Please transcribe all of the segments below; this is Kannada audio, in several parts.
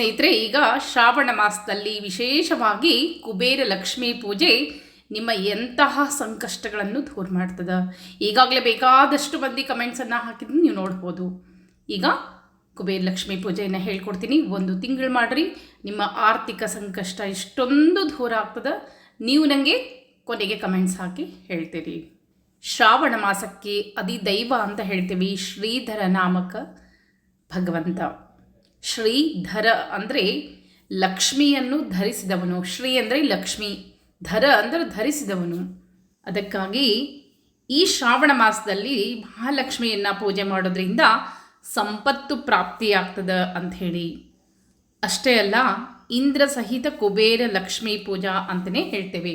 ಸ್ನೇಹಿತರೆ, ಈಗ ಶ್ರಾವಣ ಮಾಸದಲ್ಲಿ ವಿಶೇಷವಾಗಿ ಕುಬೇರ ಲಕ್ಷ್ಮಿ ಪೂಜೆ ನಿಮ್ಮ ಎಂತಹ ಸಂಕಷ್ಟಗಳನ್ನು ದೂರ ಮಾಡ್ತದೆ? ಈಗಾಗಲೇ ಬೇಕಾದಷ್ಟು ಮಂದಿ ಕಮೆಂಟ್ಸನ್ನು ಹಾಕಿದ್ದು ನೀವು ನೋಡ್ಬೋದು. ಈಗ ಕುಬೇರ ಲಕ್ಷ್ಮಿ ಪೂಜೆಯನ್ನು ಹೇಳ್ಕೊಡ್ತೀನಿ. ಒಂದು ತಿಂಗಳು ಮಾಡಿರಿ, ನಿಮ್ಮ ಆರ್ಥಿಕ ಸಂಕಷ್ಟ ಇಷ್ಟೊಂದು ದೂರ ಆಗ್ತದೆ? ನೀವು ನನಗೆ ಕೊನೆಗೆ ಕಮೆಂಟ್ಸ್ ಹಾಕಿ ಹೇಳ್ತೀರಿ. ಶ್ರಾವಣ ಮಾಸಕ್ಕೆ ಅಧಿದೈವ ಅಂತ ಹೇಳ್ತೀವಿ, ಶ್ರೀಧರ ನಾಮಕ ಭಗವಂತ. ಶ್ರೀಧರ ಅಂದರೆ ಲಕ್ಷ್ಮಿಯನ್ನು ಧರಿಸಿದವನು. ಶ್ರೀ ಅಂದರೆ ಲಕ್ಷ್ಮಿ, ಧರ ಅಂದರೆ ಧರಿಸಿದವನು. ಅದಕ್ಕಾಗಿ ಈ ಶ್ರಾವಣ ಮಾಸದಲ್ಲಿ ಮಹಾಲಕ್ಷ್ಮಿಯನ್ನು ಪೂಜೆ ಮಾಡೋದ್ರಿಂದ ಸಂಪತ್ತು ಪ್ರಾಪ್ತಿಯಾಗ್ತದೆ ಅಂಥೇಳಿ ಅಷ್ಟೇ ಅಲ್ಲ, ಇಂದ್ರ ಸಹಿತ ಕುಬೇರ ಲಕ್ಷ್ಮೀ ಪೂಜಾ ಅಂತಲೇ ಹೇಳ್ತೇವೆ.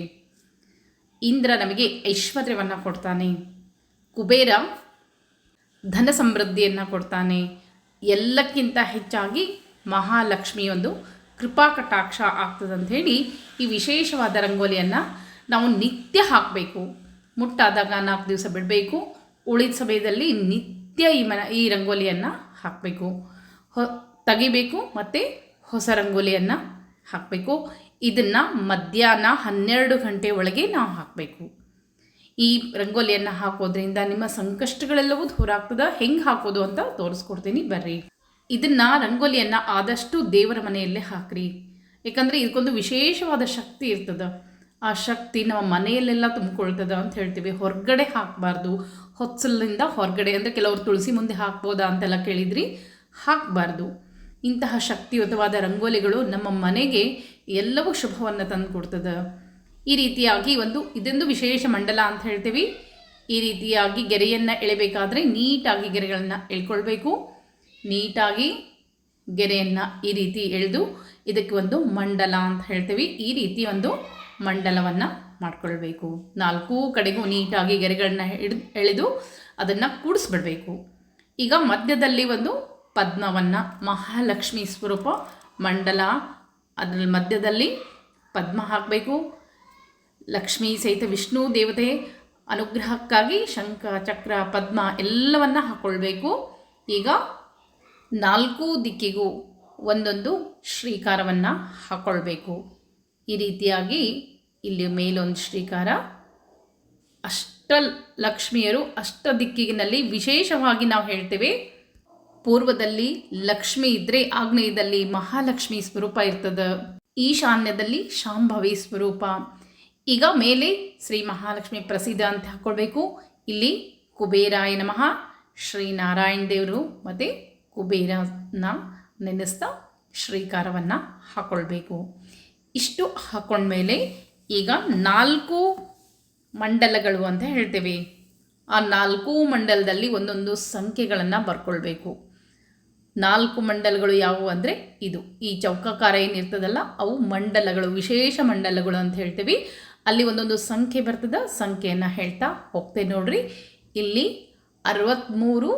ಇಂದ್ರ ನಮಗೆ ಐಶ್ವರ್ಯವನ್ನು ಕೊಡ್ತಾನೆ. ಕುಬೇರ ಧನ ಸಮೃದ್ಧಿಯನ್ನು ಕೊಡ್ತಾನೆ. ಎಲ್ಲಕ್ಕಿಂತ ಹೆಚ್ಚಾಗಿ ಮಹಾಲಕ್ಷ್ಮಿ ಒಂದು ಕೃಪಾ ಕಟಾಕ್ಷ ಹೇಳಿ ಈ ವಿಶೇಷವಾದ ರಂಗೋಲಿಯನ್ನು ನಾವು ನಿತ್ಯ ಹಾಕಬೇಕು. ಮುಟ್ಟಾದಾಗ ನಾಲ್ಕು ದಿವಸ ಬಿಡಬೇಕು. ಉಳಿದ ಸಮಯದಲ್ಲಿ ನಿತ್ಯ ಈ ಮನ, ಈ ರಂಗೋಲಿಯನ್ನು ಹಾಕಬೇಕು. ಹೊ, ತೆಗಿಬೇಕು ಮತ್ತು ಹೊಸ ರಂಗೋಲಿಯನ್ನು ಹಾಕಬೇಕು. ಇದನ್ನು ಮಧ್ಯಾಹ್ನ ಹನ್ನೆರಡು ಗಂಟೆ ಒಳಗೆ ನಾವು ಹಾಕಬೇಕು. ಈ ರಂಗೋಲಿಯನ್ನು ಹಾಕೋದ್ರಿಂದ ನಿಮ್ಮ ಸಂಕಷ್ಟಗಳೆಲ್ಲವೂ ದೂರ ಆಗ್ತದೆ? ಹೆಂಗೆ ಹಾಕೋದು ಅಂತ ತೋರಿಸ್ಕೊಡ್ತೀನಿ ಬರ್ರಿ. ಇದನ್ನು ರಂಗೋಲಿಯನ್ನು ಆದಷ್ಟು ದೇವರ ಮನೆಯಲ್ಲೇ ಹಾಕ್ರಿ. ಯಾಕಂದರೆ ಇದಕ್ಕೊಂದು ವಿಶೇಷವಾದ ಶಕ್ತಿ ಇರ್ತದೆ. ಆ ಶಕ್ತಿ ನಮ್ಮ ಮನೆಯಲ್ಲೆಲ್ಲ ತುಂಬಿಕೊಳ್ತದೆ ಅಂತ ಹೇಳ್ತೀವಿ. ಹೊರಗಡೆ ಹಾಕಬಾರ್ದು. ಹೊತ್ಸಲಿಂದ ಹೊರಗಡೆ, ಅಂದರೆ ಕೆಲವರು ತುಳಸಿ ಮುಂದೆ ಹಾಕ್ಬೋದಾ ಅಂತೆಲ್ಲ ಕೇಳಿದ್ರಿ, ಹಾಕಬಾರ್ದು. ಇಂತಹ ಶಕ್ತಿಯುತವಾದ ರಂಗೋಲಿಗಳು ನಮ್ಮ ಮನೆಗೆ ಎಲ್ಲವೂ ಶುಭವನ್ನು ತಂದು ಕೊಡ್ತದೆ ಈ ರೀತಿಯಾಗಿ ಒಂದು ಇದೊಂದು ವಿಶೇಷ ಮಂಡಲ ಅಂತ ಹೇಳ್ತೀವಿ. ಈ ರೀತಿಯಾಗಿ ಗೆರೆಯನ್ನು ಎಳೆಬೇಕಾದ್ರೆ ನೀಟಾಗಿ ಗೆರೆಗಳನ್ನು ಎಳ್ಕೊಳ್ಬೇಕು. ನೀಟಾಗಿ ಗೆರೆಯನ್ನು ಈ ರೀತಿ ಎಳೆದು ಇದಕ್ಕೆ ಒಂದು ಮಂಡಲ ಅಂತ ಹೇಳ್ತೀವಿ. ಈ ರೀತಿ ಒಂದು ಮಂಡಲವನ್ನು ಮಾಡ್ಕೊಳ್ಬೇಕು. ನಾಲ್ಕೂ ಕಡೆಗೂ ನೀಟಾಗಿ ಗೆರೆಗಳನ್ನ ಹಿಡಿದು ಎಳೆದು ಅದನ್ನು ಕೂಡಿಸ್ಬಿಡ್ಬೇಕು. ಈಗ ಮಧ್ಯದಲ್ಲಿ ಒಂದು ಪದ್ಮವನ್ನು ಮಹಾಲಕ್ಷ್ಮಿ ಸ್ವರೂಪ ಮಂಡಲ. ಅದರ ಮಧ್ಯದಲ್ಲಿ ಪದ್ಮ ಹಾಕಬೇಕು. ಲಕ್ಷ್ಮೀ ಸಹಿತ ವಿಷ್ಣು ದೇವತೆ ಅನುಗ್ರಹಕ್ಕಾಗಿ ಶಂಖ, ಚಕ್ರ, ಪದ್ಮ ಎಲ್ಲವನ್ನು ಹಾಕ್ಕೊಳ್ಬೇಕು ಈಗ ನಾಲ್ಕು ದಿಕ್ಕಿಗೂ ಒಂದೊಂದು ಶ್ರೀಕಾರವನ್ನು ಹಾಕ್ಕೊಳ್ಬೇಕು ಈ ರೀತಿಯಾಗಿ ಇಲ್ಲಿ ಮೇಲೊಂದು ಶ್ರೀಕಾರ. ಅಷ್ಟ ಲಕ್ಷ್ಮಿಯರು ಅಷ್ಟ ದಿಕ್ಕಿನಲ್ಲಿ ವಿಶೇಷವಾಗಿ ನಾವು ಹೇಳ್ತೇವೆ, ಪೂರ್ವದಲ್ಲಿ ಲಕ್ಷ್ಮಿ ಇದ್ದರೆ ಆಗ್ನೇಯದಲ್ಲಿ ಮಹಾಲಕ್ಷ್ಮಿ ಸ್ವರೂಪ ಇರ್ತದೆ, ಈಶಾನ್ಯದಲ್ಲಿ ಶಾಂಭವಿ ಸ್ವರೂಪ. ಈಗ ಮೇಲೆ ಶ್ರೀ ಮಹಾಲಕ್ಷ್ಮಿ ಪ್ರಸಿದ್ಧ ಅಂತ ಹಾಕ್ಕೊಳ್ಬೇಕು ಇಲ್ಲಿ ಕುಬೇರಾಯ ನಮಃ. ಶ್ರೀ ನಾರಾಯಣ ದೇವರು ಮತ್ತು ಕುಬೇರನ ನೆನೆಸ್ತಾ ಶ್ರೀಕಾರವನ್ನು ಹಾಕ್ಕೊಳ್ಬೇಕು ಇಷ್ಟು ಹಾಕ್ಕೊಂಡ್ಮೇಲೆ ಈಗ ನಾಲ್ಕು ಮಂಡಲಗಳು ಅಂತ ಹೇಳ್ತೇವೆ. ಆ ನಾಲ್ಕು ಮಂಡಲದಲ್ಲಿ ಒಂದೊಂದು ಸಂಖ್ಯೆಗಳನ್ನು ಬರ್ಕೊಳ್ಬೇಕು. ನಾಲ್ಕು ಮಂಡಲಗಳು ಯಾವುವು ಅಂದರೆ ಇದು. ಈ ಚೌಕಾಕಾರ ಏನಿರ್ತದಲ್ಲ, ಅವು ಮಂಡಲಗಳು, ವಿಶೇಷ ಮಂಡಲಗಳು ಅಂತ ಹೇಳ್ತೀವಿ. ಅಲ್ಲಿ ಒಂದೊಂದು ಸಂಖ್ಯೆ ಬರ್ತದೆ, ಸಂಖ್ಯೆಯನ್ನು ಹೇಳ್ತಾ ಹೋಗ್ತೇನೆ ನೋಡ್ರಿ. ಇಲ್ಲಿ ಅರವತ್ತ್ಮೂರು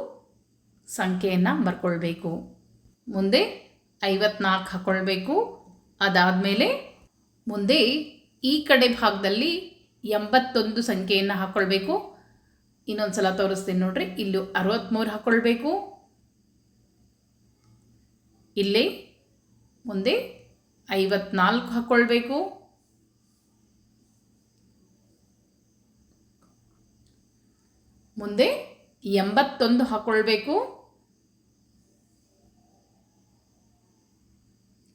ಸಂಖ್ಯೆಯನ್ನು ಬರ್ಕೊಳ್ಬೇಕು. ಮುಂದೆ ಐವತ್ನಾಲ್ಕು ಹಾಕ್ಕೊಳ್ಬೇಕು ಅದಾದಮೇಲೆ ಮುಂದೆ ಈ ಕಡೆ ಭಾಗದಲ್ಲಿ ಎಂಬತ್ತೊಂದು ಸಂಖ್ಯೆಯನ್ನು ಹಾಕ್ಕೊಳ್ಬೇಕು ಇನ್ನೊಂದು ಸಲ ತೋರಿಸ್ತೀನಿ ನೋಡ್ರಿ. ಇಲ್ಲಿ ಅರವತ್ತ್ಮೂರು ಹಾಕ್ಕೊಳ್ಬೇಕು ಇಲ್ಲಿ ಮುಂದೆ ಐವತ್ನಾಲ್ಕು ಹಾಕ್ಕೊಳ್ಬೇಕು ಮುಂದೆ ಎಂಬತ್ತೊಂದು ಹಾಕ್ಕೊಳ್ಬೇಕು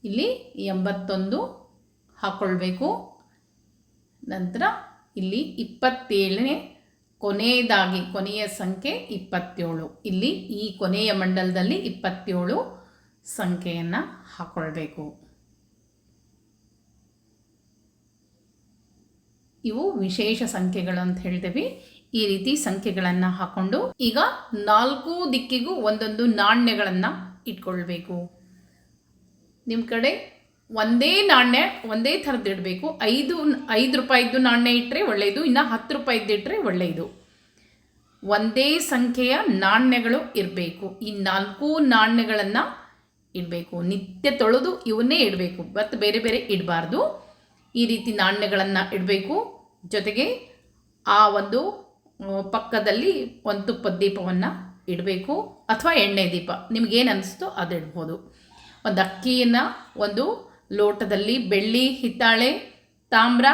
ಇಲ್ಲಿ ಎಂಬತ್ತೊಂದು ಹಾಕ್ಕೊಳ್ಬೇಕು ನಂತರ ಇಲ್ಲಿ ಇಪ್ಪತ್ತೇಳನೇ ಕೊನೆಯದಾಗಿ, ಕೊನೆಯ ಸಂಖ್ಯೆ ಇಪ್ಪತ್ತೇಳು. ಇಲ್ಲಿ ಈ ಕೊನೆಯ ಮಂಡಲದಲ್ಲಿ ಇಪ್ಪತ್ತೇಳು ಸಂಖ್ಯೆಯನ್ನು ಹಾಕ್ಕೊಳ್ಬೇಕು ಇವು ವಿಶೇಷ ಸಂಖ್ಯೆಗಳು ಅಂತ ಹೇಳ್ತೀವಿ. ಈ ರೀತಿ ಸಂಖ್ಯೆಗಳನ್ನು ಹಾಕೊಂಡು ಈಗ ನಾಲ್ಕು ದಿಕ್ಕಿಗೂ ಒಂದೊಂದು ನಾಣ್ಯಗಳನ್ನು ಇಟ್ಕೊಳ್ಬೇಕು. ನಿಮ್ಮ ಕಡೆ ಒಂದೇ ನಾಣ್ಯ ಒಂದೇ ಥರದ್ದು ಇಡಬೇಕು. ಐದು ಐದು ರೂಪಾಯಿದ್ದು ನಾಣ್ಯ ಇಟ್ಟರೆ ಒಳ್ಳೆಯದು ಇನ್ನು ಹತ್ತು ರೂಪಾಯಿದ್ದು ಇಟ್ಟರೆ ಒಳ್ಳೆಯದು ಒಂದೇ ಸಂಖ್ಯೆಯ ನಾಣ್ಯಗಳು ಇರಬೇಕು. ಈ ನಾಲ್ಕು ನಾಣ್ಯಗಳನ್ನು ಇಡಬೇಕು. ನಿತ್ಯ ತೊಳೆದು ಇವನ್ನೇ ಇಡಬೇಕು. ಮತ್ತು ಬೇರೆ ಬೇರೆ ಇಡಬಾರ್ದು. ಈ ರೀತಿ ನಾಣ್ಯಗಳನ್ನು ಇಡಬೇಕು. ಜೊತೆಗೆ ಆ ಒಂದು ಪಕ್ಕದಲ್ಲಿ ಒಂದು ತುಪ್ಪದ ದೀಪವನ್ನು ಇಡಬೇಕು ಅಥವಾ ಎಣ್ಣೆ ದೀಪ. ನಿಮಗೇನು ಅನಿಸ್ತೋ ಅದು ಇಡ್ಬೋದು ಒಂದು ಅಕ್ಕಿಯನ್ನು ಒಂದು ಲೋಟದಲ್ಲಿ ಬೆಳ್ಳಿ, ಹಿತ್ತಾಳೆ, ತಾಮ್ರ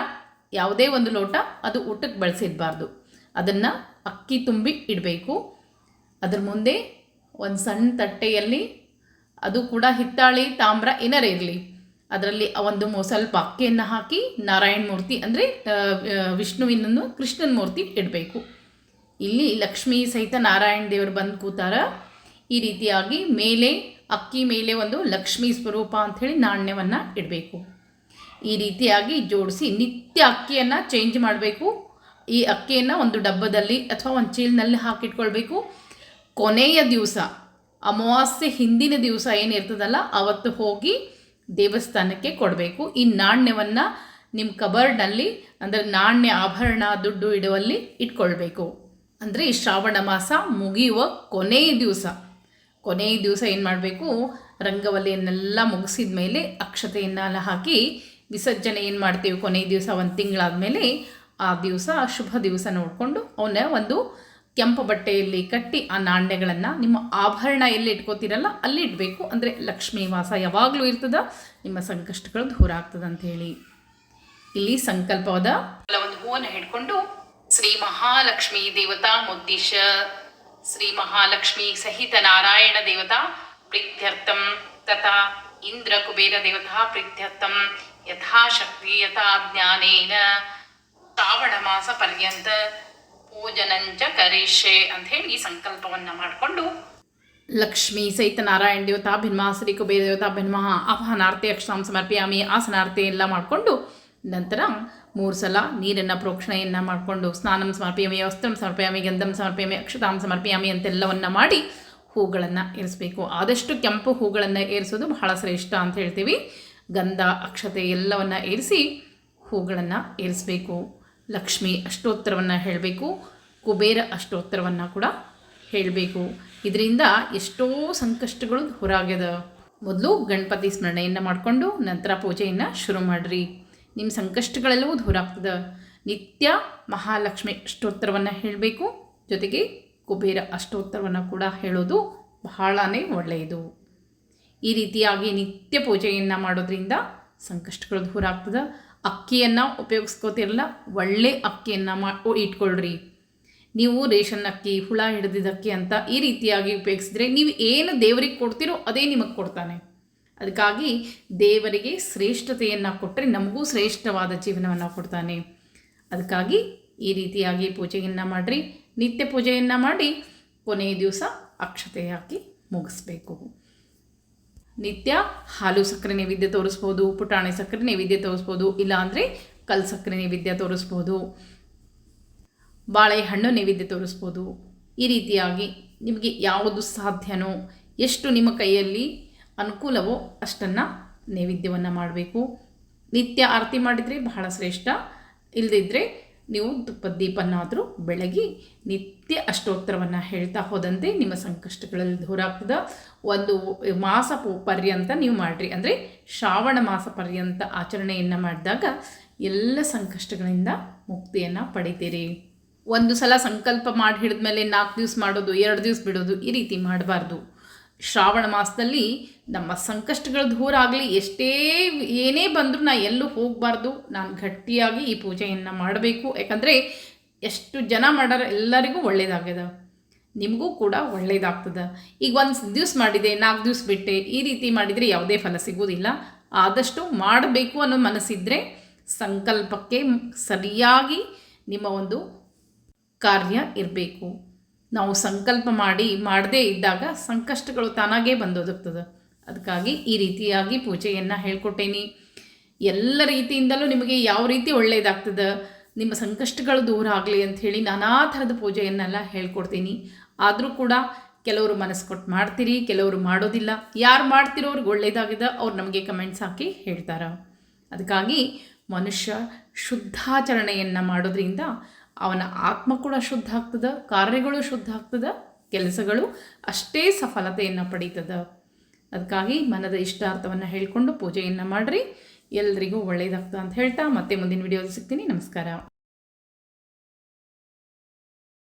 ಯಾವುದೇ ಒಂದು ಲೋಟ ಅದು ಊಟಕ್ಕೆ ಬಳಸಿರಬಾರ್ದು. ಅದನ್ನು ಅಕ್ಕಿ ತುಂಬಿ ಇಡಬೇಕು. ಅದ್ರ ಮುಂದೆ ಒಂದು ಸಣ್ಣ ತಟ್ಟೆಯಲ್ಲಿ ಅದು ಕೂಡ ಹಿತ್ತಾಳೆ, ತಾಮ್ರ ಏನಾರ ಇರಲಿ. ಅದರಲ್ಲಿ ಒಂದು ಸ್ವಲ್ಪ ಅಕ್ಕಿಯನ್ನು ಹಾಕಿ ನಾರಾಯಣ ಮೂರ್ತಿ ಅಂದರೆ ವಿಷ್ಣುವಿನನ್ನು ಕೃಷ್ಣನ ಮೂರ್ತಿ ಇಡಬೇಕು. ಇಲ್ಲಿ ಲಕ್ಷ್ಮೀ ಸಹಿತ ನಾರಾಯಣ ದೇವರು ಬಂದು ಕೂತಾರ. ಈ ರೀತಿಯಾಗಿ ಮೇಲೆ, ಅಕ್ಕಿ ಮೇಲೆ ಒಂದು ಲಕ್ಷ್ಮೀ ಸ್ವರೂಪ ಅಂಥೇಳಿ ನಾಣ್ಯವನ್ನು ಇಡಬೇಕು. ಈ ರೀತಿಯಾಗಿ ಜೋಡಿಸಿ ನಿತ್ಯ ಅಕ್ಕಿಯನ್ನು ಚೇಂಜ್ ಮಾಡಬೇಕು. ಈ ಅಕ್ಕಿಯನ್ನು ಒಂದು ಡಬ್ಬದಲ್ಲಿ ಅಥವಾ ಒಂದು ಚೀಲ್ನಲ್ಲಿ ಹಾಕಿಟ್ಕೊಳ್ಬೇಕು. ಕೊನೆಯ ದಿವಸ, ಅಮಾವಾಸ್ಯೆ ಹಿಂದಿನ ದಿವಸ ಏನಿರ್ತದಲ್ಲ, ಅವತ್ತು ಹೋಗಿ ದೇವಸ್ಥಾನಕ್ಕೆ ಕೊಡಬೇಕು. ಈ ನಾಣ್ಯವನ್ನು ನಿಮ್ಮ ಕಬರ್ಡ್ನಲ್ಲಿ, ಅಂದರೆ ನಾಣ್ಯ ಆಭರಣ ದುಡ್ಡು ಇಡುವಲ್ಲಿ ಇಟ್ಕೊಳ್ಬೇಕು. ಅಂದರೆ ಈ ಶ್ರಾವಣ ಮಾಸ ಮುಗಿಯುವ ಕೊನೆಯ ದಿವಸ. ಕೊನೆಯ ದಿವಸ ಏನು ಮಾಡಬೇಕು? ರಂಗವಲ್ಲಿಯನ್ನೆಲ್ಲ ಮುಗಿಸಿದ ಮೇಲೆ ಅಕ್ಷತೆಯನ್ನೆಲ್ಲ ಹಾಕಿ ವಿಸರ್ಜನೆ ಏನು ಮಾಡ್ತೀವಿ ಕೊನೆಯ ದಿವಸ ಒಂದು ತಿಂಗಳಾದ ಮೇಲೆ ಆ ದಿವಸ ಶುಭ ದಿವಸ ನೋಡಿಕೊಂಡು ಅವನ್ನ ಒಂದು ಕೆಂಪು ಬಟ್ಟೆಯಲ್ಲಿ ಕಟ್ಟಿ ಆ ನಾಣ್ಯಗಳನ್ನು ನಿಮ್ಮ ಆಭರಣ ಎಲ್ಲಿ ಇಟ್ಕೋತೀರಲ್ಲ ಅಲ್ಲಿ ಇಡಬೇಕು. ಅಂದರೆ ಲಕ್ಷ್ಮೀ ವಾಸ ಯಾವಾಗಲೂ ಇರ್ತದ, ನಿಮ್ಮ ಸಂಕಷ್ಟಗಳು ದೂರ ಆಗ್ತದೆ ಅಂತ ಹೇಳಿ. ಇಲ್ಲಿ ಸಂಕಲ್ಪವಾದ ಒಂದು ಹೂವನ್ನು ಹಿಡ್ಕೊಂಡು ಶ್ರೀ ಮಹಾಲಕ್ಷ್ಮಿ ದೇವತಾ ಮುದ್ದೀಶ, ಶ್ರೀ ಮಹಾಲಕ್ಷ್ಮಿ ಸಹಿತ ನಾರಾಯಣ ದೇವತಾ ಪ್ರೀತ್ಯರ್ಥಂ ತಥಾ ಇಂದ್ರ ಕುಬೇರ ದೇವತಾ ಪ್ರೀತ್ಯರ್ಥಂ ಯಥಾಶಕ್ತಿ ಯಥಾ ಜ್ಞಾನೇನ ಶ್ರಾವಣ ಮಾಸ ಪರ್ಯಂತ ಪೂಜನಂಚ ಕರಿಷೆ ಅಂತ ಹೇಳಿ ಸಂಕಲ್ಪವನ್ನು ಮಾಡಿಕೊಂಡು ಲಕ್ಷ್ಮೀ ಸಹಿತ ನಾರಾಯಣ ದೇವತಾ ಭಿನ್ಮ ಶ್ರೀ ಕುಬೇರ ದೇವತಾ ಭಿನ್ಮ ಆಹ್ವಾನಾರ್ತಿ ಅಕ್ಷರಾಂ ಸಮರ್ಪಯಾಮಿ ಆಸನಾರ್ತಿ ಎಲ್ಲ ಮಾಡಿಕೊಂಡು ನಂತರ ಮೂರು ಸಲ ನೀರನ್ನು ಪ್ರೋಕ್ಷಣೆಯನ್ನು ಮಾಡಿಕೊಂಡು ಸ್ನಾನಂ ಸಮರ್ಪಿಯಾಮಿ ವಸ್ತ್ರಂ ಸಮರ್ಪಿಯಾಮಿ, ಗಂಧಂ ಸಮರ್ಪಿಯಾಮಿ, ಅಕ್ಷತಾಂ ಸಮರ್ಪಿಯಾಮಿ ಅಂತೆಲ್ಲವನ್ನು ಮಾಡಿ ಹೂಗಳನ್ನು ಏರಿಸಬೇಕು. ಆದಷ್ಟು ಕೆಂಪು ಹೂಗಳನ್ನು ಏರಿಸೋದು ಬಹಳ ಶ್ರೇಷ್ಠ ಅಂತ ಹೇಳ್ತೀವಿ. ಗಂಧ, ಅಕ್ಷತೆ ಎಲ್ಲವನ್ನು ಏರಿಸಿ ಹೂಗಳನ್ನು ಏರಿಸಬೇಕು. ಲಕ್ಷ್ಮಿ ಅಷ್ಟೋತ್ತರವನ್ನು ಹೇಳಬೇಕು, ಕುಬೇರ ಅಷ್ಟೋತ್ತರವನ್ನು ಕೂಡ ಹೇಳಬೇಕು. ಇದರಿಂದ ಎಷ್ಟೋ ಸಂಕಷ್ಟಗಳು ಹೊರಾಗ್ಯದ. ಮೊದಲು ಗಣಪತಿ ಸ್ಮರಣೆಯನ್ನು ಮಾಡಿಕೊಂಡು ನಂತರ ಪೂಜೆಯನ್ನು ಶುರು ಮಾಡಿರಿ. ನಿಮ್ಮ ಸಂಕಷ್ಟಗಳೆಲ್ಲವೂ ದೂರ ಆಗ್ತದೆ ನಿತ್ಯ ಮಹಾಲಕ್ಷ್ಮಿ ಅಷ್ಟೋತ್ತರವನ್ನು ಹೇಳಬೇಕು, ಜೊತೆಗೆ ಕುಬೇರ ಅಷ್ಟೋತ್ತರವನ್ನು ಕೂಡ ಹೇಳೋದು ಬಹಳನೇ ಒಳ್ಳೆಯದು. ಈ ರೀತಿಯಾಗಿ ನಿತ್ಯ ಪೂಜೆಯನ್ನು ಮಾಡೋದ್ರಿಂದ ಸಂಕಷ್ಟಗಳು ದೂರ ಆಗ್ತದೆ ಅಕ್ಕಿಯನ್ನು ಉಪಯೋಗಿಸ್ಕೋತಿರಲ್ಲ, ಒಳ್ಳೆ ಅಕ್ಕಿಯನ್ನು ಮಾ ಇಟ್ಕೊಳ್ರಿ. ನೀವು ರೇಷನ್ ಅಕ್ಕಿ, ಹುಳ ಹಿಡಿದಿದ್ದ ಅಕ್ಕಿ ಅಂತ ಈ ರೀತಿಯಾಗಿ ಉಪಯೋಗಿಸಿದ್ರೆ ನೀವು ಏನು ದೇವರಿಗೆ ಕೊಡ್ತೀರೋ ಅದೇ ನಿಮಗೆ ಕೊಡ್ತಾನೆ. ಅದಕ್ಕಾಗಿ ದೇವರಿಗೆ ಶ್ರೇಷ್ಠತೆಯನ್ನು ಕೊಟ್ಟರೆ ನಮಗೂ ಶ್ರೇಷ್ಠವಾದ ಜೀವನವನ್ನು ಕೊಡ್ತಾನೆ. ಅದಕ್ಕಾಗಿ ಈ ರೀತಿಯಾಗಿ ಪೂಜೆಯನ್ನು ಮಾಡಿರಿ. ನಿತ್ಯ ಪೂಜೆಯನ್ನು ಮಾಡಿ ಕೊನೆಯ ದಿವಸ ಅಕ್ಷತೆ ಹಾಕಿ ಮುಗಿಸ್ಬೇಕು. ನಿತ್ಯ ಹಾಲು ಸಕ್ಕರೆ ನೈವೇದ್ಯ ತೋರಿಸ್ಬೋದು, ಪುಟಾಣಿ ಸಕ್ಕರೆ ನೈವೇದ್ಯ ತೋರಿಸ್ಬೋದು, ಇಲ್ಲಾಂದರೆ ಕಲ್ ಸಕ್ಕರೆ ನೈವೇದ್ಯ ತೋರಿಸ್ಬೋದು. ಬಾಳೆಹಣ್ಣು ನೈವೇದ್ಯ ತೋರಿಸ್ಬೋದು. ಈ ರೀತಿಯಾಗಿ ನಿಮಗೆ ಯಾವುದು ಸಾಧ್ಯನೋ, ಎಷ್ಟು ನಿಮ್ಮ ಕೈಯಲ್ಲಿ ಅನುಕೂಲವೋ ಅಷ್ಟನ್ನು ನೈವೇದ್ಯವನ್ನು ಮಾಡಬೇಕು. ನಿತ್ಯ ಆರತಿ ಮಾಡಿದರೆ ಬಹಳ ಶ್ರೇಷ್ಠ. ಇಲ್ಲದಿದ್ದರೆ ನೀವು ತುಪ್ಪದ ದೀಪನಾದರೂ ಬೆಳಗಿ ನಿತ್ಯ ಅಷ್ಟೋತ್ತರವನ್ನು ಹೇಳ್ತಾ ಹೋದಂತೆ ನಿಮ್ಮ ಸಂಕಷ್ಟಗಳಲ್ಲಿ ದೂರ ಆಗ್ತದೆ ಒಂದು ಮಾಸ ಪರ್ಯಂತ ನೀವು ಮಾಡಿರಿ. ಅಂದರೆ ಶ್ರಾವಣ ಮಾಸ ಪರ್ಯಂತ ಆಚರಣೆಯನ್ನು ಮಾಡಿದಾಗ ಎಲ್ಲ ಸಂಕಷ್ಟಗಳಿಂದ ಮುಕ್ತಿಯನ್ನು ಪಡಿತೀರಿ. ಒಂದು ಸಲ ಸಂಕಲ್ಪ ಮಾಡಿ ಹಿಡಿದ್ಮೇಲೆ ನಾಲ್ಕು ದಿವಸ ಮಾಡೋದು, ಎರಡು ದಿವಸ ಬಿಡೋದು ಈ ರೀತಿ ಮಾಡಬಾರ್ದು. ಶ್ರಾವಣ ಮಾಸದಲ್ಲಿ ನಮ್ಮ ಸಂಕಷ್ಟಗಳು ದೂರ ಆಗಲಿ, ಎಷ್ಟೇ ಏನೇ ಬಂದರೂ ನಾ ಎಲ್ಲೂ ಹೋಗಬಾರ್ದು. ನಾನು ಗಟ್ಟಿಯಾಗಿ ಈ ಪೂಜೆಯನ್ನು ಮಾಡಬೇಕು. ಯಾಕಂದರೆ ಎಷ್ಟು ಜನ ಮಾಡಾರ ಎಲ್ಲರಿಗೂ ಒಳ್ಳೆಯದಾಗ್ಯದ ನಿಮಗೂ ಕೂಡ ಒಳ್ಳೆಯದಾಗ್ತದೆ ಈಗ ಒಂದು ದಿವ್ಸ ಮಾಡಿದೆ, ನಾಲ್ಕು ದಿವ್ಸ ಬಿಟ್ಟೆ, ಈ ರೀತಿ ಮಾಡಿದರೆ ಯಾವುದೇ ಫಲ ಸಿಗೋದಿಲ್ಲ. ಆದಷ್ಟು ಮಾಡಬೇಕು ಅನ್ನೋ ಮನಸ್ಸಿದ್ರೆ ಸಂಕಲ್ಪಕ್ಕೆ ಸರಿಯಾಗಿ ನಿಮ್ಮ ಒಂದು ಕಾರ್ಯ ಇರಬೇಕು. ನಾವು ಸಂಕಲ್ಪ ಮಾಡಿ ಮಾಡದೇ ಇದ್ದಾಗ ಸಂಕಷ್ಟಗಳು ತಾನಾಗೇ ಬಂದೊದಗ್ತದೆ. ಅದಕ್ಕಾಗಿ ಈ ರೀತಿಯಾಗಿ ಪೂಜೆಯನ್ನು ಹೇಳ್ಕೊಟ್ಟೇನಿ. ಎಲ್ಲ ರೀತಿಯಿಂದಲೂ ನಿಮಗೆ ಯಾವ ರೀತಿ ಒಳ್ಳೆಯದಾಗ್ತದೆ ನಿಮ್ಮ ಸಂಕಷ್ಟಗಳು ದೂರ ಆಗಲಿ ಅಂಥೇಳಿ ನಾನಾ ಥರದ ಪೂಜೆಯನ್ನೆಲ್ಲ ಹೇಳ್ಕೊಡ್ತೀನಿ. ಆದರೂ ಕೂಡ ಕೆಲವರು ಮನಸ್ಸು ಕೊಟ್ಟು ಮಾಡ್ತೀರಿ, ಕೆಲವರು ಮಾಡೋದಿಲ್ಲ. ಯಾರು ಮಾಡ್ತಿರೋ ಒಳ್ಳೆಯದಾಗಿದೆ ಅವ್ರು ನಮಗೆ ಕಮೆಂಟ್ಸ್ ಹಾಕಿ ಹೇಳ್ತಾರೆ. ಅದಕ್ಕಾಗಿ ಮನುಷ್ಯ ಶುದ್ಧಾಚರಣೆಯನ್ನು ಮಾಡೋದ್ರಿಂದ ಅವನ ಆತ್ಮ ಕೂಡ ಶುದ್ಧ ಆಗ್ತದ, ಕಾರ್ಯಗಳು ಶುದ್ಧ ಆಗ್ತದೆ, ಕೆಲಸಗಳು ಅಷ್ಟೇ ಸಫಲತೆಯನ್ನು ಪಡೀತದೆ. ಅದಕ್ಕಾಗಿ ಮನದ ಇಷ್ಟಾರ್ಥವನ್ನು ಹೇಳಿಕೊಂಡು ಪೂಜೆಯನ್ನು ಮಾಡಿರಿ. ಎಲ್ರಿಗೂ ಒಳ್ಳೆಯದಾಗ್ತದೆ ಅಂತ ಹೇಳ್ತಾ ಮತ್ತೆ ಮುಂದಿನ ವಿಡಿಯೋದಲ್ಲಿ ಸಿಗ್ತೀನಿ. ನಮಸ್ಕಾರ.